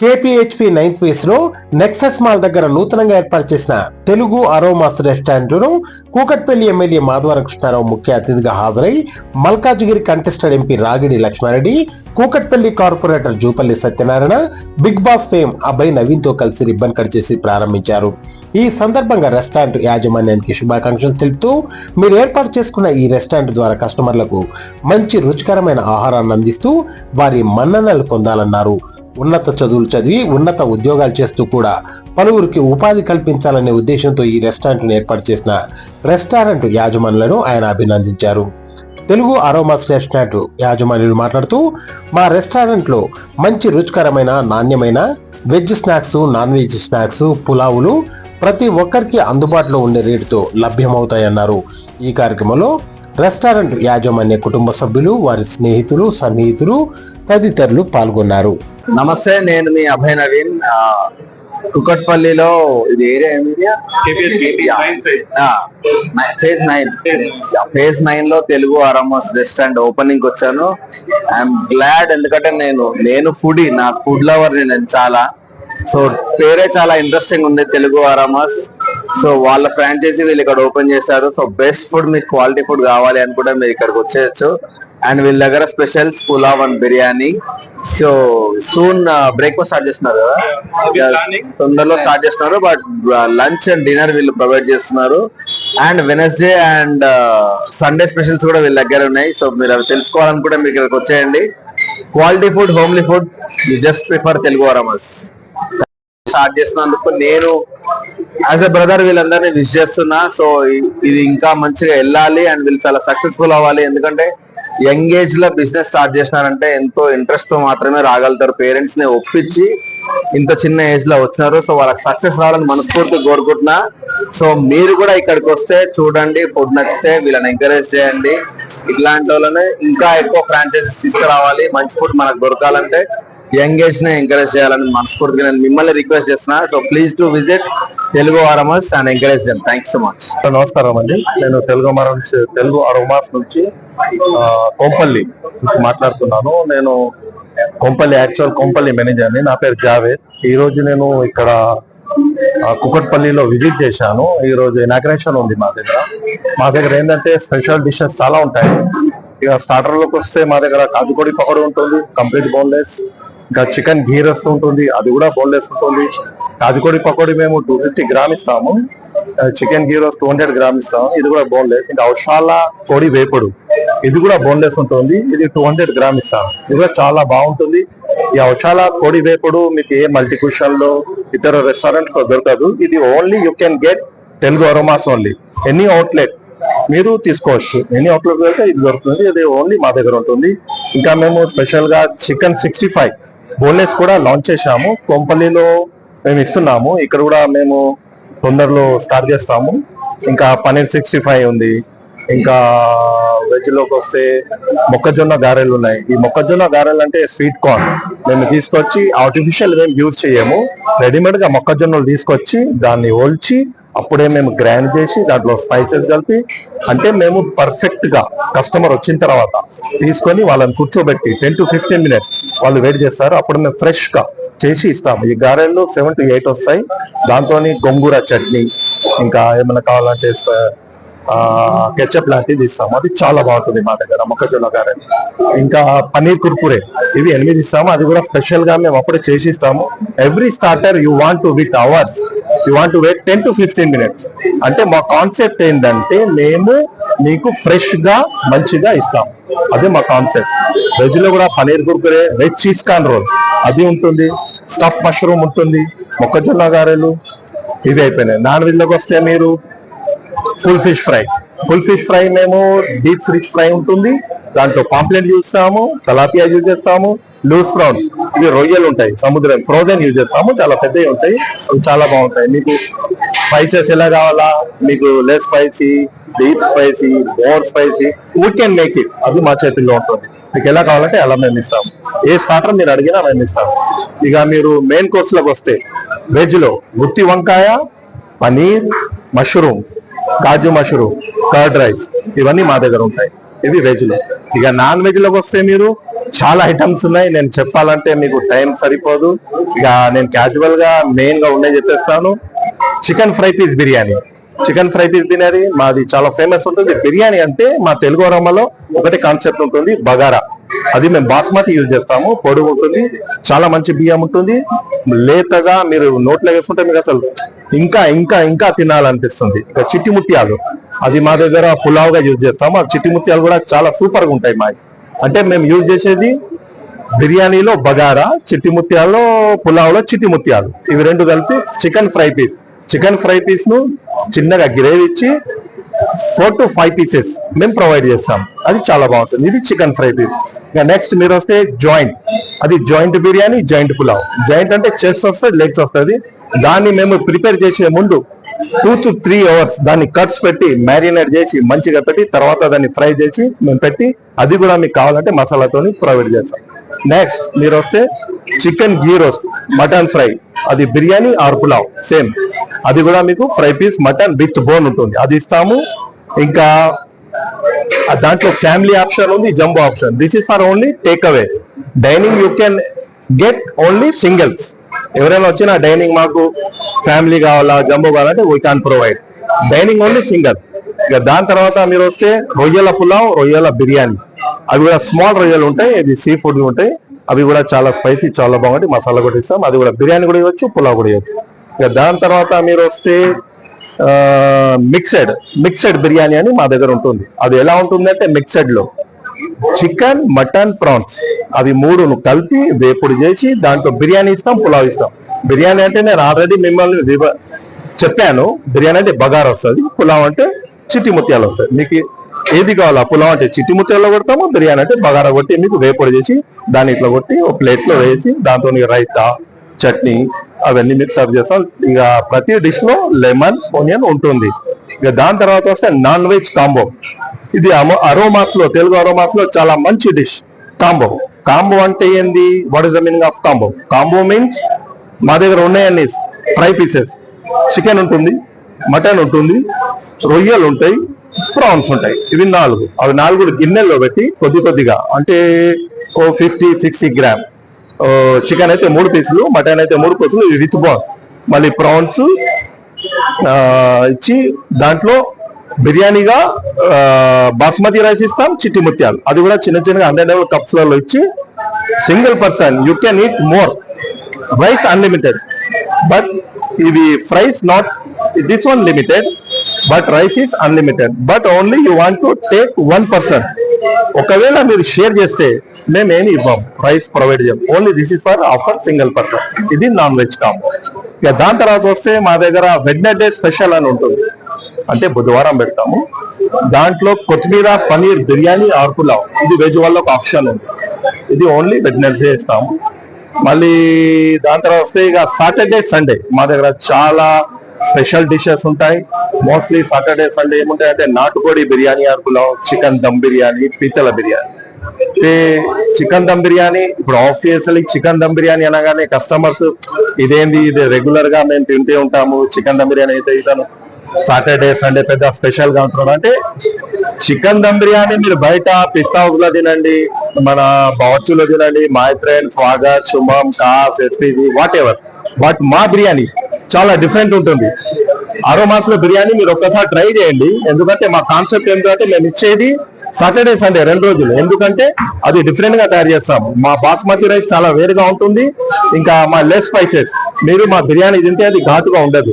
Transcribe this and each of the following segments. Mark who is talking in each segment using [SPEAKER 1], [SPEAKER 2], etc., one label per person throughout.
[SPEAKER 1] కేపీహెచ్పి ninth ఫేస్లో Nexus mall దగ్గర నూతనంగా ఏర్పాటు చేసిన తెలుగు అరోమాస్ రెస్టారెంట్ను కూకట్పల్లి ఎమ్మెల్యే మాధవరం కృష్ణారావు ముఖ్య అతిథిగా హాజరై Malkajgiri contested MP Ragidi Laxma Reddy Kukatpally corporator Jupalli Satyanarayana Bigg Boss fame Abhay నవీన్తో కలిసి రిబ్బన్ కట్ చేసి ప్రారంభించారు. ఈ సందర్భంగా రెస్టారెంట్ యాజమాన్యానికి శుభాకాంక్షలు తెలుపుతూ మీరు ఏర్పాటు చేసుకున్న ఈ రెస్టారెంట్ ద్వారా కస్టమర్లకు మంచి రుచికరమైన ఆహారాన్ని అందిస్తూ వారి మన్ననలు పొందాలన్నారు. ఉన్నత చదువులు చదివి ఉన్నత ఉద్యోగాలు చేస్తూ కూడా పలువురికి ఉపాధి కల్పించాలనే ఉద్దేశంతో ఈ రెస్టారెంట్ను ఏర్పాటు చేసిన రెస్టారెంట్ యాజమానులను ఆయన అభినందించారు. తెలుగు అరోమాస్ రెస్టారెంట్ యాజమాన్యులు మాట్లాడుతూ మా రెస్టారెంట్లో మంచి రుచికరమైన నాణ్యమైన veg snacks non veg snacks పులావులు ప్రతి ఒక్కరికి అందుబాటులో ఉండే రేటుతో లభ్యమవుతాయన్నారు. ఈ కార్యక్రమంలో రెస్టారెంట్ యాజమాన్య కుటుంబ సభ్యులు వారి స్నేహితులు సన్నిహితులు తదితరులు పాల్గొన్నారు.
[SPEAKER 2] నమస్తే నేను మీ అభయ్ నవీన్. కుకట్పల్లిలో ఇది ఏరియా ఫేజ్ నైన్ ఫేజ్ నైన్లో తెలుగు అరమస్ రెస్టారెంట్ ఓపెనింగ్ వచ్చాను. ఐఎమ్ గ్లాడ్ ఎందుకంటే నేను నేను ఫుడ్ నా ఫుడ్ లవర్ నేను చాలా. సో పేరే చాలా ఇంట్రెస్టింగ్ ఉంది తెలుగు అరమస్ సో వాళ్ళ ఫ్రాంచైజీ వీళ్ళు ఇక్కడ ఓపెన్ చేశారు. సో బెస్ట్ ఫుడ్ మీకు క్వాలిటీ ఫుడ్ కావాలి అని కూడా మీరు ఇక్కడికి వచ్చేయచ్చు. అండ్ వీళ్ళ దగ్గర specials pulao and biryani so soon breakfast start చేస్తున్నారు కదా? తొందరలో స్టార్ట్ చేస్తున్నారు బట్ లంచ్ అండ్ డిన్నర్ వీళ్ళు ప్రొవైడ్ చేస్తున్నారు. And Wednesday and Sunday specials కూడా వీళ్ళ దగ్గర ఉన్నాయి. సో మీరు అవి తెలుసుకోవాలనుకుంటే మీరు ఇక్కడికి వచ్చేయండి. Quality food homely food you just prefer Telugu Aromas start చేసినందుకు నేను యాజ్ ఎ బ్రదర్ వీళ్ళందరినీ విష్ చేస్తున్నా. సో ఇది ఇంకా మంచిగా వెళ్ళాలి అండ్ వీళ్ళు చాలా సక్సెస్ఫుల్ అవ్వాలి. ఎందుకంటే యంగ్ ఏజ్లో బిజినెస్ స్టార్ట్ చేసినారంటే ఎంతో ఇంట్రెస్ట్తో మాత్రమే రాగలుగుతారు. పేరెంట్స్ని ఒప్పించి ఇంత చిన్న ఏజ్లో వచ్చినారు. సో వాళ్ళకి సక్సెస్ రావాలని మనస్ఫూర్తిగా కోరుకుంటున్నా. సో మీరు కూడా ఇక్కడికి వస్తే చూడండి. ఫుడ్ నచ్చితే వీళ్ళని ఎంకరేజ్ చేయండి. ఇట్లాంటి వాళ్ళని ఇంకా ఎక్కువ ఫ్రాంచైజీస్ తీసుకురావాలి. మంచి ఫుడ్ మనకు దొరకాలంటే యంగేజ్ని ఎంకరేజ్ చేయాలని మనస్ఫూర్తిగా నేను మిమ్మల్ని రిక్వెస్ట్ చేస్తున్నా. So please to visit Telugu aromas and encourage them thanks so much
[SPEAKER 3] నమస్కారం అండి. నేను తెలుగు తెలుగు అరోమాస్ నుంచి కొంపల్లి నుంచి మాట్లాడుతున్నాను. నేను కొంపల్లి యాక్చువల్ కొంపల్లి మేనేజర్ని నా పేరు జావేద్. ఈ రోజు నేను ఇక్కడ కుకట్పల్లిలో విజిట్ చేశాను. ఈ రోజు ఇనాగ్రేషన్ ఉంది మా దగ్గర. మా దగ్గర ఏంటంటే స్పెషల్ డిషెస్ చాలా ఉంటాయి. ఇక స్టార్టర్లోకి వస్తే మా దగ్గర కాజుకోడి పకోడీ ఉంటుంది కంప్లీట్ బోన్లెస్ ఇంకా చికెన్ ఘీ రస్ట్ ఉంటుంది అది కూడా బోన్లెస్ ఉంటుంది. కాజుకోడి పకోడీ మేము టూ ఫిఫ్టీ గ్రామ్ ఇస్తాము. Chicken ghee roast two hundred gram ఇస్తాము. ఇది కూడా బోన్లెస్ ఇంకా ఔషాల కోడి వేపుడు ఇది కూడా బోన్లెస్ ఉంటుంది. ఇది టూ హండ్రెడ్ గ్రామ్ ఇస్తాము. ఇది కూడా చాలా బాగుంటుంది. ఈ ఔషాల కోడి వేపుడు మీకు ఏ మల్టీ ఇతర రెస్టారెంట్లో లో దొరకదు. ఇది only you can get Telugu aromas only any outlet మీరు తీసుకోవచ్చు. ఎనీ అవుట్లెట్ వెళ్తే ఇది దొరుకుతుంది. ఇది ఓన్లీ మా దగ్గర ఉంటుంది. ఇంకా మేము స్పెషల్గా చికెన్ సిక్స్టీ ఫైవ్ బోన్లెస్ కూడా లాంచ్ చేశాము. కొంపల్లిలో మేము ఇస్తున్నాము. ఇక్కడ కూడా మేము తొందరలో స్టార్ట్ చేస్తాము. ఇంకా పన్నీర్ సిక్స్టీ ఫైవ్ ఉంది. ఇంకా వెజ్లోకి వస్తే మొక్కజొన్న గారెలు ఉన్నాయి. ఈ మొక్కజొన్న గారెలు అంటే స్వీట్ కార్న్ మేము తీసుకొచ్చి ఆర్టిఫిషియల్ మేము యూజ్ చేయము. రెడీమేడ్గా మొక్కజొన్నలు తీసుకొచ్చి దాన్ని ఒల్చి అప్పుడే మేము గ్రైండ్ చేసి దాంట్లో స్పైసెస్ కలిపి అంటే మేము పర్ఫెక్ట్ గా కస్టమర్ వచ్చిన తర్వాత తీసుకొని వాళ్ళని కూర్చోబెట్టి టెన్ టు ఫిఫ్టీన్ మినిట్స్ వాళ్ళు వెయిట్ చేస్తారు. అప్పుడు మేము ఫ్రెష్గా చేసి ఇస్తాము. ఈ గారెలు సెవెన్ టు ఎయిట్ వస్తాయి. దాంతో గొంగూర చట్నీ ఇంకా ఏమైనా కావాలంటే కెచప్ లాంటిది ఇస్తాము. అది చాలా బాగుంటుంది మా దగ్గర మొక్కజొన్న గారెలు. ఇంకా పన్నీర్ కుర్కురే ఇవి ఎనిమిది ఇస్తాము. అది కూడా స్పెషల్గా మేము అప్పుడే చేసి ఇస్తాము. Every starter you want to with hours you want to wait ten to fifteen minutes అంటే మా కాన్సెప్ట్ ఏంటంటే మేము మీకు ఫ్రెష్గా మంచిగా ఇస్తాం. అదే మా కాన్సెప్ట్ వెజ్లో కూడా paneer kurkure veg cheese corn roll అది ఉంటుంది. స్టఫ్ మష్రూమ్ ఉంటుంది. మొక్కజొన్న గారెలు. ఇవి అయిపోయినాయి. నాన్ వెజ్లోకి వస్తే మీరు full fish fry full fish fry మేము డీప్ ఫ్రిష్ ఫ్రై ఉంటుంది. దాంట్లో పాంప్లెట్ చూస్తాము తలాపియా యూజ్ చేస్తాము లూస్ ఫ్రాన్స్ ఇవి రొయ్యలు ఉంటాయి సముద్రం ఫ్రోజన్ యూజ్ చేస్తాము. చాలా పెద్దవి ఉంటాయి. అవి చాలా బాగుంటాయి. మీకు స్పైసెస్ ఎలా కావాలా? మీకు less spicy deep spicy more spicy we can make it అది మా చేతుల్లో ఉంటుంది. మీకు ఎలా కావాలంటే అలా మేము ఇస్తాము. ఏ స్టార్టర్ మీరు అడిగినా మేము ఇస్తాము. ఇక మీరు మెయిన్ కోర్స్లోకి వస్తే వెజ్లో గుత్తి వంకాయ paneer mushroom kaju mushroom curd rice ఇవన్నీ మా దగ్గర ఉంటాయి. ఇవి వెజ్లో. ఇక నాన్ వెజ్లోకి వస్తే మీరు చాలా ఐటమ్స్ ఉన్నాయి. నేను చెప్పాలంటే మీకు టైం సరిపోదు. ఇక నేను క్యాజువల్గా మెయిన్గా ఉన్నాయి చెప్పేస్తాను. Chicken fry piece biryani. Chicken fry piece biryani మాది చాలా ఫేమస్ ఉంటుంది. బిర్యానీ అంటే మా తెలుగు రమ్మలో ఒకటి కాన్సెప్ట్ ఉంటుంది బగారా. అది మేము బాస్మతి యూజ్ చేస్తాము. పొడుగు ఉంటుంది. చాలా మంచి బియ్యం ఉంటుంది. లేతగా మీరు నోట్లో వేసుకుంటే మీకు అసలు ఇంకా ఇంకా ఇంకా తినాలనిపిస్తుంది. ఇక చిట్టి ముత్యాలు అది మా దగ్గర పులావ్గా యూజ్ చేస్తాము. ఆ చిట్టి ముత్యాలు కూడా చాలా సూపర్గా ఉంటాయి మా అంటే మేము యూజ్ చేసేది బిర్యానీలో బగారా చిట్టి ముత్యాల్లో పులావ్లో చిట్టి ముత్యాలు ఇవి రెండు కలిపి chicken fry piece. Chicken fry పీస్ను చిన్నగా గ్రేవ్ ఇచ్చి ఫోర్ టు ఫైవ్ పీసెస్ మేము ప్రొవైడ్ చేస్తాం. అది చాలా బాగుంటుంది. ఇది చికెన్ ఫ్రై పీస్. ఇంకా నెక్స్ట్ మీరు వస్తే జాయింట్. అది joint biryani joint pulao. Joint అంటే చెస్ట్ వస్తుంది లెగ్స్ వస్తుంది దాన్ని మేము ప్రిపేర్ చేసే ముందు టూ టు త్రీ అవర్స్ దాన్ని కట్స్ పెట్టి మ్యారినేట్ చేసి మంచిగా పెట్టి తర్వాత దాన్ని ఫ్రై చేసి మేము పెట్టి అది కూడా మీకు కావాలంటే మసాలాతోని ప్రొవైడ్ చేస్తాం. నెక్స్ట్ మీరు వస్తే chicken ghee roast mutton fry అది బిర్యానీ ఆర్ పులావ్ సేమ్ అది కూడా మీకు fry piece mutton with bone ఉంటుంది. అది ఇస్తాము. ఇంకా దాంట్లో ఫ్యామిలీ ఆప్షన్ ఉంది jumbo option this is for only take away dining you can get only singles ఎవరైనా వచ్చినా డైనింగ్ మాకు ఫ్యామిలీ కావాలా? జంబో కావాలంటే we can provide dining only single ఇక దాని తర్వాత మీరు వస్తే రొయ్యల పులావ్ రొయ్యల బిర్యానీ. అవి కూడా స్మాల్ రొయ్యలు ఉంటాయి ఇది సీ ఫుడ్ ఉంటాయి. అవి కూడా చాలా స్పైసీ చాలా బాగుంటాయి. మసాలా కూడా ఇస్తాం. అది కూడా బిర్యానీ కూడా ఇవ్వచ్చు పులావ్ కూడా ఇవ్వచ్చు. ఇక దాని తర్వాత మీరు వస్తే మిక్సెడ్ మిక్సెడ్ బిర్యానీ అని మా దగ్గర ఉంటుంది. అది ఎలా ఉంటుందంటే మిక్సెడ్లో చికెన్ మటన్ ప్రాన్స్ అవి మూడును కలిపి వేపుడు చేసి దాంట్లో బిర్యానీ ఇస్తాం పులావ్ ఇస్తాం. బిర్యానీ అంటే నేను ఆల్రెడీ మిమ్మల్ని చెప్పాను. బిర్యానీ అంటే బగార్ వస్తుంది పులావ్ అంటే చిట్టి ముత్యాలు వస్తాయి. మీకు ఏది కావాలా పులావ్ అంటే చిట్టి ముత్యాల్లో కొడతాము బిర్యానీ అంటే బగారా కొట్టి మీకు వేపొడి చేసి దాన్ని ఇట్లా కొట్టి ఒక ప్లేట్లో వేసి దాంతో రైతా చట్నీ అవన్నీ మీకు సర్వ్ చేస్తాం. ఇక ప్రతి డిష్లో లెమన్ ఆనియన్ ఉంటుంది. ఇక దాని తర్వాత వస్తే నాన్ వెజ్ కాంబో. ఇది అరోమాస్లో తెలుగు అరోమాస్లో చాలా మంచి డిష్. కాంబో. కాంబో అంటే ఏంది? What is the meaning of combo? Combo means మా దగ్గర ఉన్నాయన్ని ఫ్రై పీసెస్. చికెన్ ఉంటుంది మటన్ ఉంటుంది రొయ్యలు ఉంటాయి ప్రాన్స్ ఉంటాయి. ఇవి నాలుగు. అవి నాలుగు గిన్నెల్లో పెట్టి కొద్ది కొద్దిగా అంటే ఓ ఫిఫ్టీ సిక్స్టీ గ్రామ్ చికెన్ అయితే మూడు పీసులు మటన్ అయితే మూడు పీసులు ఇవి విత్ బాన్ మళ్ళీ ప్రాన్స్ ఇచ్చి దాంట్లో బిర్యానీగా బాస్మతి రైస్ ఇస్తాం చిట్టి ముత్యాలు. అది కూడా చిన్న చిన్నగా హండ్రెడ్ కప్స్లలో ఇచ్చి single person you can eat more rice unlimited but ఇది fries not this one limited but rice is unlimited but only you want to take one person ఒకవేళ మీరు షేర్ చేస్తే మేము ఏమి ఇవ్వం? రైస్ ప్రొవైడ్ చేయం. Only this is for offer single person ఇది non veg combo ఇక దాని తర్వాత వస్తే మా దగ్గర వెడ్నెస్డే స్పెషల్ అని ఉంటుంది. అంటే బుధవారం పెడతాము. దాంట్లో కొత్తిమీర పనీర్ బిర్యానీ ఆర్ పులావ్ ఇది వెజ్ వల్ల ఒక ఆప్షన్ ఉంది. ఇది ఓన్లీ వెడ్నెస్డే ఇస్తాము. మళ్ళీ దాని తర్వాత వస్తే ఇక సాటర్డే సండే మా దగ్గర చాలా స్పెషల్ డిషెస్ ఉంటాయి. మోస్ట్లీ సాటర్డే సండే ఏముంటాయి అంటే నాటుకోడి బిర్యానీ అరకులో చికెన్ దమ్ బిర్యానీ పీతల బిర్యానీ. అయితే చికెన్ దమ్ బిర్యానీ ఇప్పుడు ఆబ్వియస్లీ చికెన్ దమ్ బిర్యానీ అనగానే కస్టమర్స్ ఇదేంది ఇది రెగ్యులర్గా మేము తింటే ఉంటాము చికెన్ దమ్ బిర్యానీ అయితే ఇతను సాటర్డే సండే పెద్ద స్పెషల్గా ఉంటున్నాడు. అంటే చికెన్ దమ్ బిర్యానీ మీరు బయట పిస్తా హౌస్లో తినండి మన బావర్చులో తినండి మై స్వాగత్ శుభం కాస్ ఎస్పీజీ వాట్ ఎవర్ బట్ మా బిర్యానీ చాలా డిఫరెంట్ ఉంటుంది. ఆరో లో బిర్యానీ మీరు ఒక్కసారి ట్రై చేయండి. ఎందుకంటే మా కాన్సెప్ట్ ఏంటంటే మేము ఇచ్చేది సాటర్డే సండే రెండు రోజులు. ఎందుకంటే అది డిఫరెంట్గా తయారు చేస్తాము. మా బాస్మతి రైస్ చాలా వేరుగా ఉంటుంది. ఇంకా మా లెస్ స్పైసెస్ మీరు మా బిర్యానీ తింటే అది ఘాటుగా ఉండదు.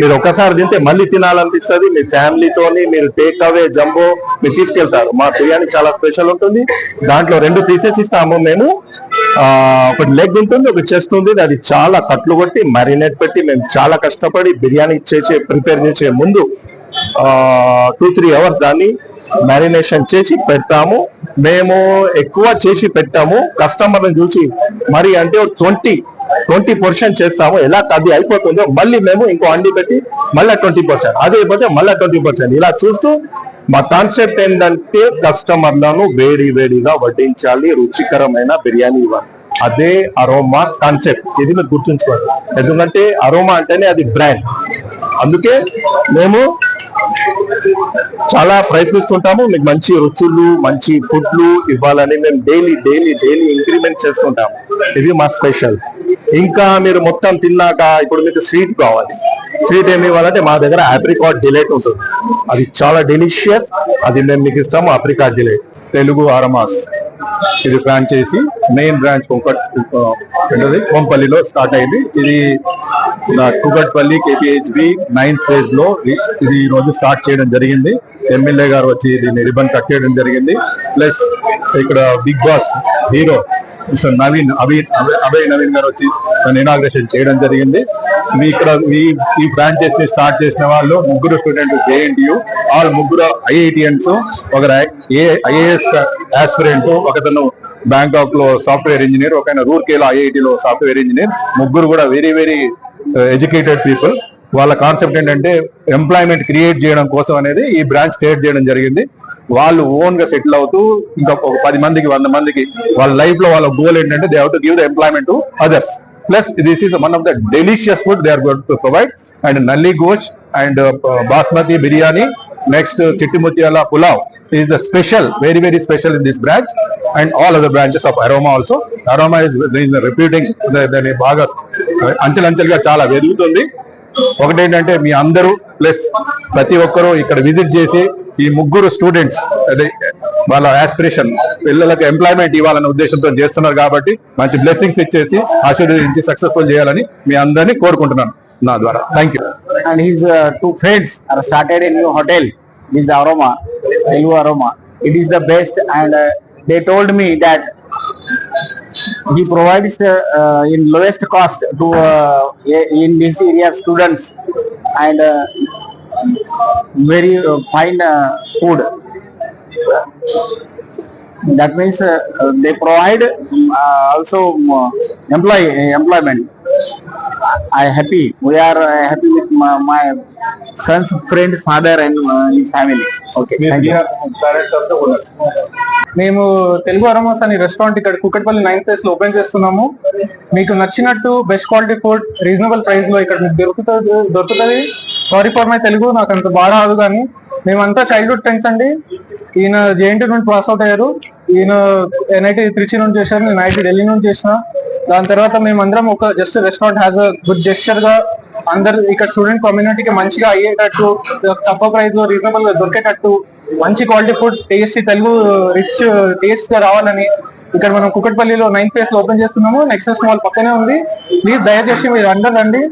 [SPEAKER 3] మీరు ఒక్కసారి తింటే మళ్ళీ తినాలనిపిస్తుంది. మీ ఫ్యామిలీతోని మీరు టేక్ అవే జంబో మీరు తీసుకెళ్తారు. మా బిర్యానీ చాలా స్పెషల్ ఉంటుంది. దాంట్లో రెండు పీసెస్ ఇస్తాము మేము. ఒక ఒకటి లెగ్ ఉంటుంది ఒక చెస్ట్ ఉంటుంది. అది చాలా కట్లు కొట్టి మ్యారినేట్ పెట్టి మేము చాలా కష్టపడి బిర్యానీ చేసే ప్రిపేర్ చేసే ముందు టూ త్రీ అవర్స్ దాన్ని మ్యారినేషన్ చేసి పెడతాము. మేము ఎక్కువ చేసి పెట్టాము. కస్టమర్ని చూసి మరి అంటే ట్వంటీ ట్వంటీ పర్సెంట్ చేస్తాము. ఎలా అది అయిపోతుందో మళ్ళీ మేము ఇంకో అండి పెట్టి మళ్ళీ ట్వంటీ పర్సెంట్ అది అయిపోతే మళ్ళీ ట్వంటీ పర్సెంట్ ఇలా చూస్తూ మా కాన్సెప్ట్ ఏంటంటే కస్టమర్లను వేడి వేడిగా వడ్డించాలి. రుచికరమైన బిర్యానీ ఇవ్వాలి. అదే అరోమా కాన్సెప్ట్ ఇది మీరు గుర్తుంచుకోవాలి ఎందుకంటే అరోమా అంటేనే అది బ్రాండ్ అందుకే మేము
[SPEAKER 4] చాలా ప్రయత్నిస్తుంటాము. మీకు మంచి రుచులు మంచి ఫుడ్లు ఇవ్వాలని మేము డైలీ డైలీ డైలీ ఇంక్రిమెంట్ చేస్తుంటాము. ఇది మా స్పెషల్. ఇంకా మీరు మొత్తం తిన్నాక ఇప్పుడు మీకు స్వీట్ కావాలి. స్వీట్ ఏమి ఇవ్వాలంటే మా దగ్గర ఆప్రికాట్ డిలైట్ ఉంటుంది. అది చాలా డెలిషియస్. అది మేము మీకు ఇస్తాము ఆప్రికాట్ డిలైట్ తెలుగు ఆరమాస్ ఇది ఫ్రాంచైజీ మెయిన్ బ్రాంచ్ కొంకట్ కోంపల్లిలో స్టార్ట్ అయింది. ఇది నా కుకట్పల్లి కేపీహెచ్బి నైన్త్ ఫేజ్లో ఇది ఈ రోజు స్టార్ట్ చేయడం జరిగింది. ఎమ్మెల్యే గారు వచ్చి దీన్ని రిబన్ కట్ చేయడం జరిగింది. ప్లస్ ఇక్కడ Bigg Boss hero mister Naveen Abhi Abhay- Naveen garu వచ్చి తను ఇనాగ్రేషన్ చేయడం జరిగింది. మీ ఇక్కడ ఈ ఈ బ్రాంచెస్ని స్టార్ట్ చేసిన వాళ్ళు ముగ్గురు స్టూడెంట్ జేఎన్టీయు ఆల్ ముగ్గురు ఐఐటియన్స్ ఒక ఐఏఎస్ ఆస్పిరెంట్ ఒకతను బ్యాంకాక్లో సాఫ్ట్వేర్ ఇంజనీర్ ఒక రూర్కేలో ఐఐటిలో సాఫ్ట్వేర్ ఇంజనీర్ ముగ్గురు కూడా వెరీ వెరీ ఎడ్యుకేటెడ్ పీపుల్ వాళ్ళ కాన్సెప్ట్ ఏంటంటే ఎంప్లాయ్మెంట్ క్రియేట్ చేయడం కోసం అనేది ఈ బ్రాంచ్ క్రియేట్ చేయడం జరిగింది. వాళ్ళు ఓన్గా సెటిల్ అవుతూ ఇంకా ఒక పది మందికి వంద మందికి వాళ్ళ లైఫ్లో వాళ్ళ గోల్ ఏంటంటే they have to give the employment to others plus this is one of the delicious food they are to provide and nalli gosht and basmati biryani next చిట్టి ముత్యాల pulao is the special very very special in this branch and all other branches of aroma also aroma is repeating దాన్ని బాగా అంచెలంచెలుగా చాలా వెలుగుతుంది ఒకటేంటంటే మీ అందరూ plus ప్రతి ఒక్కరూ ఇక్కడ విజిట్ చేసి ఈ ముగ్గురు స్టూడెంట్స్ అదే వాళ్ళ ఆస్పిరేషన్ పిల్లలకు ఎంప్లాయ్మెంట్ ఇవ్వాలనే ఉద్దేశంతో చేస్తున్నారు కాబట్టి మంచి బ్లెస్సింగ్స్ ఇచ్చేసి ఆశీర్వదించి సక్సెస్ఫుల్ చేయాలని మీ అందరినీ కోరుకుంటున్నాను నా ద్వారా. Thank you
[SPEAKER 5] and new hotel is aroma it is the best and they told me that he provides in lowest cost to in this area students and very uh, fine uh, food. That means uh, they provide also employ employment. I happy. We are uh, happy with my, my son's friend's father and uh, his family. Okay, thank you.
[SPEAKER 6] మేము Telugu aromas అనే restaurant ఇక్కడ Kukatpally ninth ప్లేస్లో open చేస్తున్నాము మీకు నచ్చినట్టు best quality food reasonable ప్రైస్లో ఇక్కడ మీకు దొరుకుతుంది దొరుకుతుంది సారీ ఫర్ మై తెలుగు నాకు అంత బాగా రాదు కానీ మేమంతా చైల్డ్హుడ్ ఫ్రెండ్స్ అండి ఈయన జేఎన్టీ నుండి పాస్ అవుట్ అయ్యారు ఈయన ఎన్ఐటి త్రిచి నుండి చేశారు నేను ఐఐటి ఢిల్లీ నుండి చేసిన దాని తర్వాత మేమందరం ఒక just restaurant has a good జెస్చర్గా అందరు ఇక్కడ స్టూడెంట్ కమ్యూనిటీకి మంచిగా అయ్యేటట్టు తక్కువ ప్రైస్లో రీజనబుల్గా దొరికేటట్టు మంచి quality food tasty Telugu rich టేస్ట్గా రావాలని ఇక్కడ మనం కుకట్పల్లిలో నైన్త్ ప్లేస్లో ఓపెన్ చేస్తున్నాము. నెక్సెస్ మాల్ పక్కనే ఉంది. ప్లీజ్ దయచేసి మీరు అందరు రండి.